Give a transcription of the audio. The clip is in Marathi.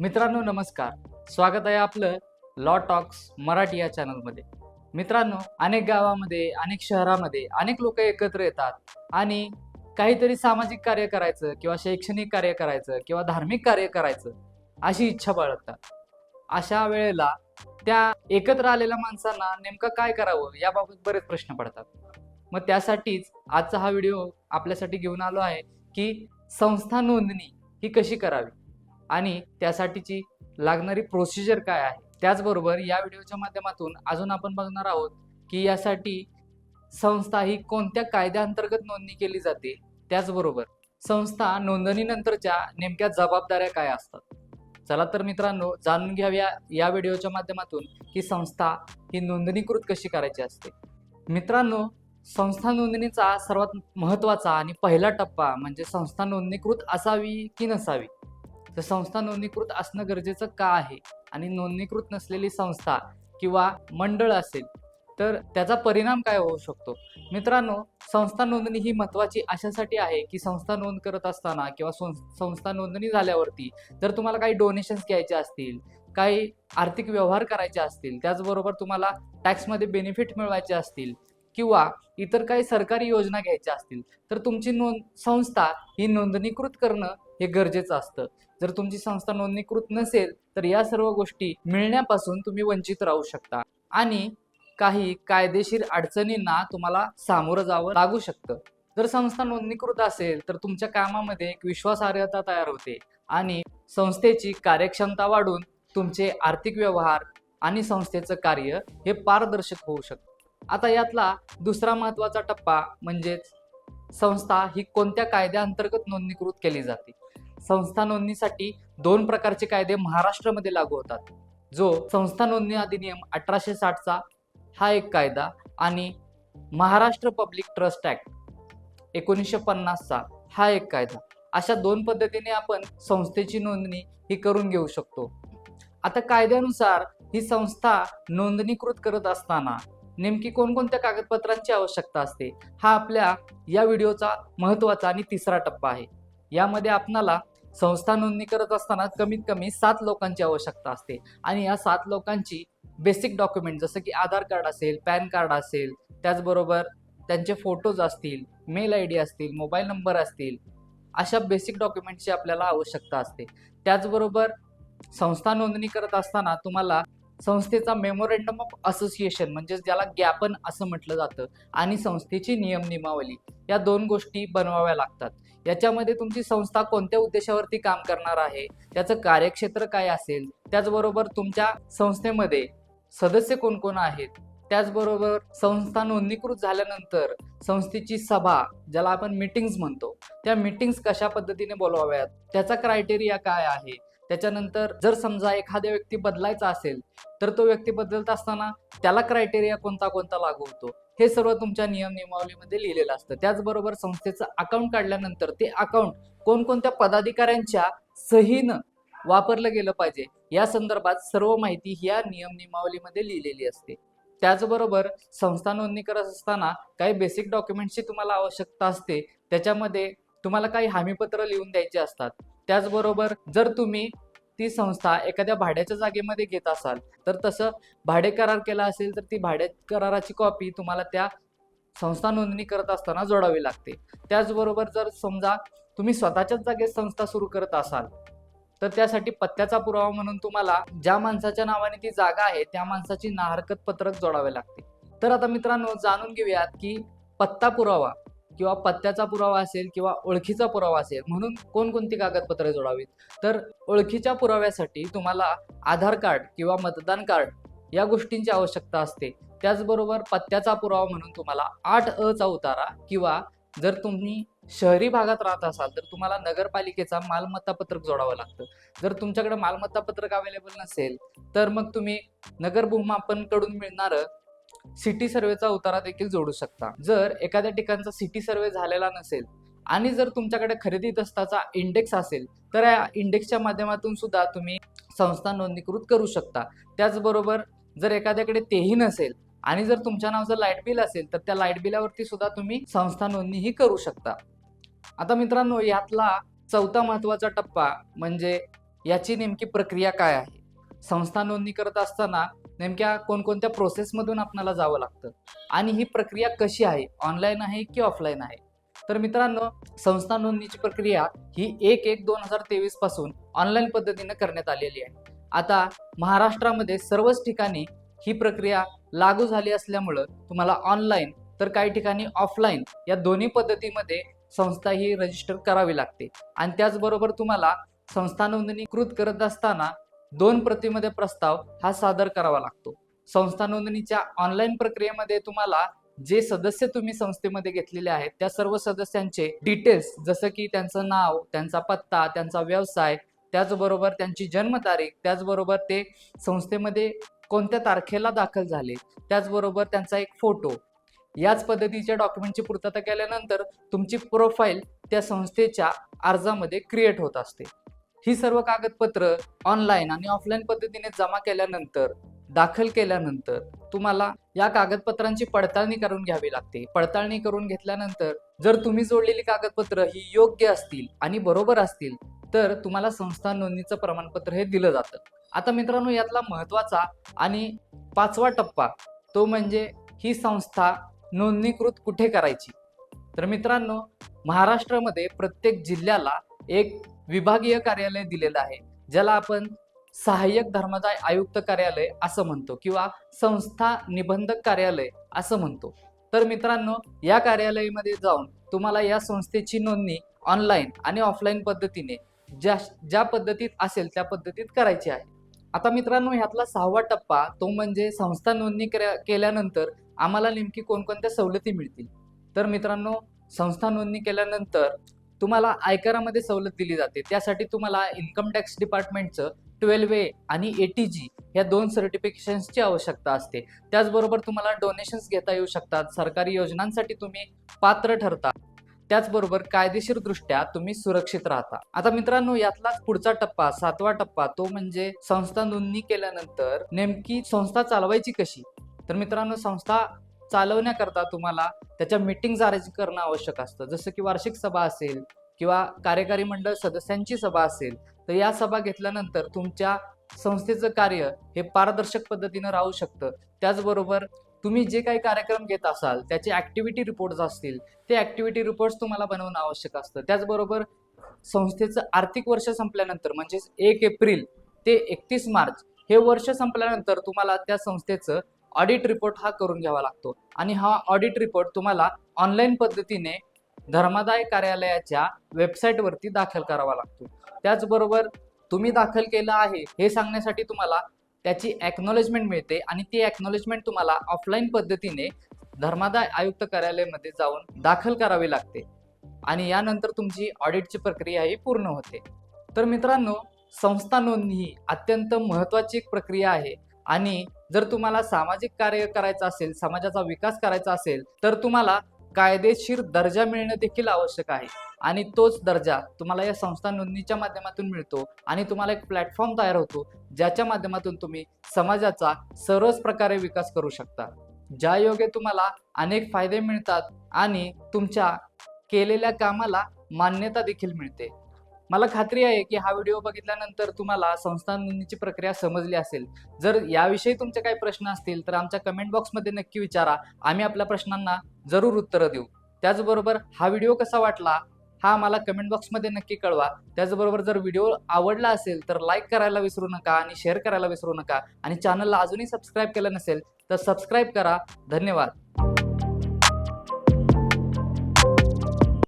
मित्रांनो नमस्कार. स्वागत आहे आपलं लॉ टॉक्स मराठी या चॅनलमध्ये मित्रांनो अनेक गावामध्ये अनेक शहरामध्ये अनेक लोक एकत्र येतात आणि काहीतरी सामाजिक कार्य करायचं किंवा शैक्षणिक कार्य करायचं किंवा धार्मिक कार्य करायचं अशी इच्छा बाळगतात. अशा वेळेला त्या एकत्र आलेल्या माणसांना नेमकं काय करावं याबाबत बरेच प्रश्न पडतात. मग त्यासाठीच आजचा हा व्हिडिओ आपल्यासाठी घेऊन आलो आहे की संस्था नोंदणी ही कशी करावी? आणि त्यासाठीची लागणारी प्रोसिजर काय आहे? त्याचबरोबर या व्हिडिओच्या माध्यमातून अजून आपण बघणार आहोत की यासाठी संस्था ही कोणत्या कायद्याअंतर्गत नोंदणी केली जाते? त्याचबरोबर संस्था नोंदणीनंतरच्या नेमक्या जबाबदाऱ्या काय असतात? चला तर मित्रांनो जाणून घ्याव्या या व्हिडिओच्या माध्यमातून की संस्था ही नोंदणीकृत कशी करायची असते? मित्रांनो संस्था नोंदणीचा सर्वात महत्त्वाचा आणि पहिला टप्पा म्हणजे संस्था नोंदणीकृत असावी की नसावी? तर संस्था नोंदणीकृत असणं गरजेचं का आहे? आणि नोंदणीकृत नसलेली संस्था किंवा मंडळ असेल तर त्याचा परिणाम काय होऊ शकतो? मित्रांनो संस्था नोंदणी ही महत्त्वाची अशासाठी आहे की संस्था नोंद करत असताना किंवा संस्था नोंदणी झाल्यावरती जर तुम्हाला काही डोनेशन्स घ्यायचे असतील काही आर्थिक व्यवहार करायचे असतील त्याचबरोबर तुम्हाला टॅक्समध्ये बेनिफिट मिळवायचे असतील किंवा इतर काही सरकारी योजना घ्यायच्या असतील तर तुमची नोंद संस्था ही नोंदणीकृत करणं हे गरजेचं असतं. जर तुमची संस्था नोंदणीकृत नसेल तर या सर्व गोष्टी मिळण्यापासून तुम्ही वंचित राहू शकता. आणि काही कायदेशीर अडचणींना तुम्हाला सामोरं जावं लागू शकतं. जर संस्था नोंदणीकृत असेल तर तुमच्या कामामध्ये एक विश्वासार्हता तयार होते आणि संस्थेची कार्यक्षमता वाढून तुमचे आर्थिक व्यवहार आणि संस्थेचं कार्य हे पारदर्शक होऊ शकतं. आता यातला दुसरा महत्त्वाचा टप्पा म्हणजेच संस्था ही कोणत्या कायद्याअंतर्गत नोंदणीकृत केली जाते? संस्था नोंदणीसाठी दोन प्रकारचे कायदे महाराष्ट्रामध्ये लागू होतात. जो संस्था नोंदणी अधिनियम अठराशे साठचा हा एक कायदा आणि महाराष्ट्र पब्लिक ट्रस्ट ऍक्ट एकोणीसशे पन्नासचा हा एक कायदा. अशा दोन पद्धतीने आपण संस्थेची नोंदणी ही करून घेऊ शकतो. आता कायद्यानुसार ही संस्था नोंदणीकृत करत असताना नेमकी कोणकोणत्या कागदपत्रांची आवश्यकता असते? हा आपल्या या व्हिडिओचा महत्त्वाचा आणि तिसरा टप्पा आहे. यामध्ये आपणाला संस्था नोंदणी करत असताना कमीत कमी सात लोकांची आवश्यकता असते. आणि या सात लोकांची बेसिक डॉक्युमेंट जसं की आधार कार्ड असेल पॅन कार्ड असेल त्याचबरोबर त्यांचे फोटोज असतील मेल आय डी असतील मोबाईल नंबर असतील अशा बेसिक डॉक्युमेंटची आपल्याला आवश्यकता असते. त्याचबरोबर संस्था नोंदणी करत असताना तुम्हाला संस्थेचा मेमोरेंडम ऑफ असोसिएशन म्हणजे ज्याला ज्ञापन असं म्हटलं जातं आणि संस्थेची नियम नियमावली या दोन गोष्टी बनवाव्या लागतात. याच्यामध्ये तुमची संस्था कोणत्या उद्देशावरती काम करणार आहे त्याचं कार्यक्षेत्र काय असेल त्याचबरोबर तुमच्या संस्थेमध्ये सदस्य कोण कोण आहेत त्याचबरोबर संस्था नोंदणीकृत झाल्यानंतर संस्थेची सभा ज्याला आपण मिटिंग्स म्हणतो त्या मिटिंग्स कशा पद्धतीने बोलवाव्यात त्याचा क्रायटेरिया काय आहे त्याच्यानंतर जर समजा एखाद्या व्यक्ती बदलायचा असेल तर तो व्यक्ती बदलत असताना त्याला क्रायटेरिया कोणता कोणता लागू होतो? हे सर्व तुमच्या नियम नियमावलीमध्ये लिहिलेलं असतं. त्याचबरोबर संस्थेचं अकाउंट काढल्यानंतर ते अकाउंट कोणकोणत्या पदाधिकाऱ्यांच्या सहीनं वापरलं गेलं पाहिजे या संदर्भात सर्व माहिती ह्या नियम नियमावलीमध्ये लिहिलेली असते. त्याचबरोबर संस्था नोंदणी करत असताना काही बेसिक डॉक्युमेंट्सची तुम्हाला आवश्यकता असते. त्याच्यामध्ये तुम्हाला काही हमीपत्र लिहून द्यायचे असतात. त्याचबरोबर जर तुम्ही ती संस्था एखाद्या भाड्याच्या जागेमध्ये घेत असाल तर तसं भाडे करार केला असेल तर ती भाडे कराराची कॉपी तुम्हाला त्या संस्था नोंदणी करत असताना जोडावी लागते. त्याचबरोबर जर समजा तुम्ही स्वतःच्याच जागेत संस्था सुरू करत असाल तर त्यासाठी पत्त्याचा पुरावा म्हणून तुम्हाला ज्या माणसाच्या नावाने ती जागा आहे त्या माणसाची नाहरकत पत्रक जोडावे लागते. तर आता मित्रांनो जाणून घेऊयात की पत्ता पुरावा किंवा पत्त्याचा पुरावा असेल किंवा ओळखीचा पुरावा असेल म्हणून कोणकोणती कागदपत्रे जोडावीत? तर ओळखीच्या पुराव्यासाठी तुम्हाला आधार कार्ड किंवा मतदान कार्ड या गोष्टींची आवश्यकता असते. त्याचबरोबर पत्त्याचा पुरावा म्हणून तुम्हाला आठ अ चा उतारा किंवा जर तुम्ही शहरी भागात राहत असाल तर तुम्हाला नगरपालिकेचा मालमत्ता पत्रक जोडावं लागतं. जर तुमच्याकडे मालमत्ता पत्रक अवेलेबल नसेल तर मग तुम्ही नगरकडून मिळणारं सिटी सर्वेचा उतारा देखील जोडू शकता. जर एखाद्या ठिकाणचा सिटी सर्वे झालेला नसेल आणि जर तुमच्याकडे खरेदी दस्ताचा इंडेक्स असेल तर या इंडेक्सच्या माध्यमातून सुद्धा तुम्ही संस्था नोंदणीकृत करू शकता. त्याचबरोबर जर एखाद्याकडे तेही नसेल आणि जर तुमच्या नावाचं लाइट बिल असेल तर त्या लाइट बिलावरती सुद्धा तुम्ही संस्था नोंदणीही करू शकता. आता मित्रांनो यातला चौथा महत्त्वाचा टप्पा म्हणजे याची नेमकी प्रक्रिया काय आहे? संस्था नोंदणी करत असताना नेमक्या कोणकोणत्या प्रोसेसमधून आपल्याला जावं लागतं? आणि ही प्रक्रिया कशी आहे? ऑनलाईन आहे की ऑफलाईन आहे? तर मित्रांनो संस्था नोंदणीची प्रक्रिया ही एक एक दोन हजार तेवीसपासून ऑनलाईन पद्धतीने करण्यात आलेली आहे. आता महाराष्ट्रामध्ये सर्वच ठिकाणी ही प्रक्रिया लागू झाली असल्यामुळं तुम्हाला ऑनलाईन तर काही ठिकाणी ऑफलाईन या दोन्ही पद्धतीमध्ये संस्था ही रजिस्टर करावी लागते. आणि त्याचबरोबर तुम्हाला संस्था नोंदणीकृत करत असताना दोन प्रतीमध्ये प्रस्ताव हा सादर करावा लागतो. संस्था नोंदणीच्या ऑनलाईन प्रक्रियेमध्ये तुम्हाला जे सदस्य तुम्ही संस्थेमध्ये घेतलेले आहेत त्या सर्व सदस्यांचे डिटेल्स जसं की त्यांचं नाव त्यांचा पत्ता त्यांचा व्यवसाय त्याचबरोबर त्यांची जन्मतारीख त्याचबरोबर ते संस्थेमध्ये कोणत्या तारखेला दाखल झाले त्याचबरोबर त्यांचा एक फोटो याच पद्धतीच्या डॉक्युमेंटची पूर्तता केल्यानंतर तुमची प्रोफाईल त्या संस्थेच्या अर्जामध्ये क्रिएट होत असते. ही सर्व कागदपत्र ऑनलाईन आणि ऑफलाईन पद्धतीने जमा केल्यानंतर दाखल केल्यानंतर तुम्हाला या कागदपत्रांची पडताळणी करून घ्यावी लागते. पडताळणी करून घेतल्यानंतर जर तुम्ही जोडलेली कागदपत्र ही योग्य असतील आणि बरोबर असतील तर तुम्हाला संस्था नोंदणीचं प्रमाणपत्र हे दिलं जातं. आता मित्रांनो यातला महत्त्वाचा आणि पाचवा टप्पा तो म्हणजे ही संस्था नोंदणीकृत कुठे करायची? तर मित्रांनो महाराष्ट्रामध्ये प्रत्येक जिल्ह्याला एक विभागीय कार्यालय दिलेलं आहे ज्याला आपण सहाय्यक धर्मदाय आयुक्त कार्यालय असं म्हणतो किंवा संस्था निबंधक कार्यालय असं म्हणतो. तर मित्रांनो या कार्यालयामध्ये जाऊन तुम्हाला या संस्थेची नोंदणी ऑनलाईन आणि ऑफलाईन पद्धतीने ज्या ज्या पद्धतीत असेल त्या पद्धतीत करायची आहे. आता मित्रांनो ह्यातला सहावा टप्पा तो म्हणजे संस्था नोंदणी केल्यानंतर आम्हाला नेमकी कोणकोणत्या सवलती मिळतील? तर मित्रांनो संस्था नोंदणी केल्यानंतर तुम्हाला आयकरामध्ये सवलत दिली जाते. त्यासाठी तुम्हाला इन्कम टॅक्स डिपार्टमेंटचं ट्वेल्व ए आणि एटी जी या दोन सर्टिफिकेशन्सची आवश्यकता असते. त्याचबरोबर तुम्हाला डोनेशन्स घेता येऊ शकतात. सरकारी योजनांसाठी तुम्ही पात्र ठरता. त्याचबरोबर कायदेशीर दृष्ट्या तुम्ही सुरक्षित राहता. आता मित्रांनो यातलाच पुढचा टप्पा सातवा टप्पा तो म्हणजे संस्था नोंदणी केल्यानंतर नेमकी संस्था चालवायची कशी? तर मित्रांनो संस्था चालवण्याकरता तुम्हाला त्याच्या मिटिंग्ज अरेंज करणं आवश्यक असतं. जसं की वार्षिक सभा असेल किंवा कार्यकारी मंडळ सदस्यांची सभा असेल तर या सभा घेतल्यानंतर तुमच्या संस्थेचं कार्य हे पारदर्शक पद्धतीनं राहू शकतं. त्याचबरोबर तुम्ही जे काही कार्यक्रम घेत असाल त्याचे ऍक्टिव्हिटी रिपोर्ट्स असतील ते ऍक्टिव्हिटी रिपोर्ट्स तुम्हाला बनवणं आवश्यक असतं. त्याचबरोबर संस्थेचं आर्थिक वर्ष संपल्यानंतर म्हणजेच एक एप्रिल ते एकतीस मार्च हे वर्ष संपल्यानंतर तुम्हाला त्या संस्थेचं ऑडिट रिपोर्ट हा करून घ्यावा लागतो. आणि हा ऑडिट रिपोर्ट तुम्हाला ऑनलाईन पद्धतीने धर्मादाय कार्यालयाच्या वेबसाईटवरती दाखल करावा लागतो. त्याचबरोबर तुम्ही दाखल केलं आहे हे सांगण्यासाठी तुम्हाला त्याची ॲक्नॉलेजमेंट मिळते आणि ती ॲक्नॉलेजमेंट तुम्हाला ऑफलाईन पद्धतीने धर्मादाय आयुक्त कार्यालयामध्ये जाऊन दाखल करावी लागते. आणि यानंतर तुमची ऑडिटची प्रक्रिया ही पूर्ण होते. तर मित्रांनो संस्था नोंदणी ही अत्यंत महत्त्वाची एक प्रक्रिया आहे. आणि जर तुम्हाला सामाजिक कार्य करायचं असेल समाजाचा विकास करायचा असेल तर तुम्हाला कायदेशीर दर्जा मिळणं देखील आवश्यक आहे. आणि तोच दर्जा तुम्हाला या संस्था नोंदणीच्या माध्यमातून मिळतो आणि तुम्हाला एक प्लॅटफॉर्म तयार होतो ज्याच्या माध्यमातून तुम्ही समाजाचा सर्वच प्रकारे विकास करू शकता. ज्या योगे तुम्हाला अनेक फायदे मिळतात आणि तुमच्या केलेल्या कामाला मान्यता देखील मिळते. मला खात्री आहे की हा व्हिडिओ बघितल्यानंतर तुम्हाला संस्था नोंदणीची प्रक्रिया समजली असेल. जर याविषयी तुमचे काही प्रश्न असतील तर आमच्या कमेंट बॉक्समध्ये नक्की विचारा. आम्ही आपल्या प्रश्नांना जरूर उत्तरं देऊ. त्याचबरोबर हा व्हिडिओ कसा वाटला हा आम्हाला कमेंट बॉक्समध्ये नक्की कळवा. त्याचबरोबर जर व्हिडिओ आवडला असेल तर लाईक करायला विसरू नका आणि शेअर करायला विसरू नका. आणि चॅनलला अजूनही सबस्क्राईब केलं नसेल तर सबस्क्राईब करा. धन्यवाद.